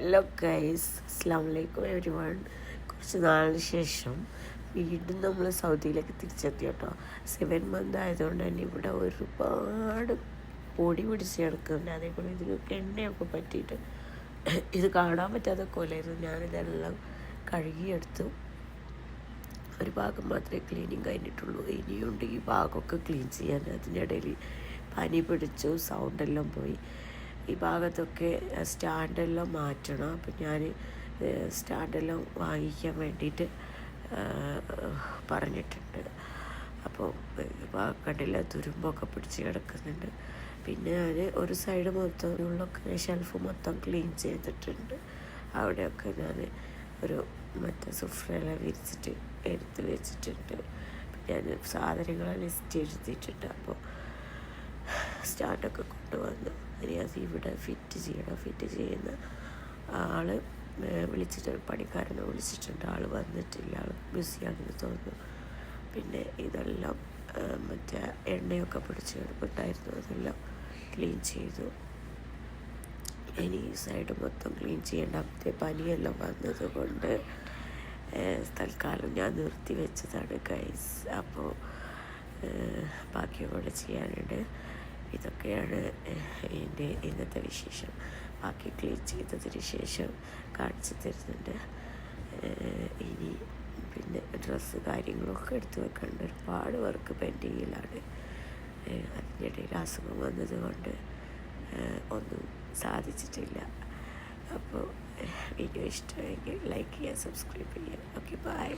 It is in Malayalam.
ഹലോ ഗൈസ് അസ്സാം വലൈക്കും എവരി വൺ കുറച്ച് നാളിന് ശേഷം വീണ്ടും നമ്മൾ സൗദിയിലേക്ക് തിരിച്ചെത്തി കേട്ടോ. സെവൻ മന്ത് ആയതുകൊണ്ട് തന്നെ ഇവിടെ ഒരുപാട് പൊടി പിടിച്ച് കിടക്കുന്നുണ്ട്. അതേപോലെ ഇതിനൊക്കെ എണ്ണയൊക്കെ പറ്റിയിട്ട് ഇത് കാണാൻ പറ്റാത്ത കൊലായിരുന്നു ഞാനിതെല്ലാം കഴുകിയെടുത്തു. ഒരു ഭാഗം മാത്രമേ ക്ലീനിങ് കഴിഞ്ഞിട്ടുള്ളൂ. ഇനിയുണ്ട് ഈ ഭാഗമൊക്കെ ക്ലീൻ ചെയ്യാൻ. അതിന്റെ ഇടയിൽ പനി പിടിച്ചു സൗണ്ടെല്ലാം പോയി. ഈ ഭാഗത്തൊക്കെ സ്റ്റാൻഡെല്ലാം മാറ്റണം. അപ്പം ഞാൻ സ്റ്റാൻഡെല്ലാം വാങ്ങിക്കാൻ വേണ്ടിയിട്ട് പറഞ്ഞിട്ടുണ്ട്. അപ്പോൾ കണ്ടില്ല തുരുമ്പൊക്കെ പിടിച്ച് കിടക്കുന്നുണ്ട്. പിന്നെ ഞാൻ ഒരു സൈഡ് മൊത്തം ഉള്ളൊക്കെ ഷെൽഫ് മൊത്തം ക്ലീൻ ചെയ്തിട്ടുണ്ട്. അവിടെയൊക്കെ ഞാൻ ഒരു മറ്റേ സുഫ്രയെല്ലാം വിരിച്ചിട്ട് എടുത്ത് വെച്ചിട്ടുണ്ട്. ഞാൻ സാധനങ്ങളെ ലിസ്റ്റ് എഴുതിയിട്ടുണ്ട്. അപ്പോൾ സ്റ്റാർട്ടൊക്കെ കൊണ്ടുവന്ന് റിയാസ് ഇവിടെ ഫിറ്റ് ചെയ്യണം ഫിറ്റ് ചെയ്യുന്ന ആൾ വിളിച്ചിട്ട് പണിക്കാരനെ വിളിച്ചിട്ടുണ്ട്. ആൾ വന്നിട്ടില്ല ആൾ ബിസിയാണെന്ന് തോന്നുന്നു. പിന്നെ ഇതെല്ലാം മറ്റേ എണ്ണയൊക്കെ പിടിച്ച് കിടപ്പുണ്ടായിരുന്നു അതെല്ലാം ക്ലീൻ ചെയ്തു. ഇനി ഈ സൈഡ് മൊത്തം ക്ലീൻ ചെയ്യേണ്ട അപ്പത്തെ പനിയെല്ലാം വന്നത് കൊണ്ട് തൽക്കാലം ഞാൻ നിർത്തി വെച്ചതാണ് ഗൈസ്. അപ്പോൾ ബാക്കിയും കൂടെ ചെയ്യാനുണ്ട്. ഇതൊക്കെയാണ് എന്റെ ഇന്നത്തെ വിശേഷം. ബാക്കി ക്ലീൻ ചെയ്തതിന് ശേഷം കാണിച്ചു തരുന്നുണ്ട്. ഇനി പിന്നെ ഡ്രസ്സ് കാര്യങ്ങളൊക്കെ എടുത്തു വെക്കേണ്ട. ഒരുപാട് വർക്ക് പെൻഡിങ്ങിലാണ്. അതിനിടയിൽ അസുഖം വന്നതുകൊണ്ട് ഒന്നും സാധിച്ചിട്ടില്ല. അപ്പോൾ വീഡിയോ ഇഷ്ടമെങ്കിൽ ലൈക്ക് ചെയ്യുക സബ്സ്ക്രൈബ് ചെയ്യുക. Okay bye.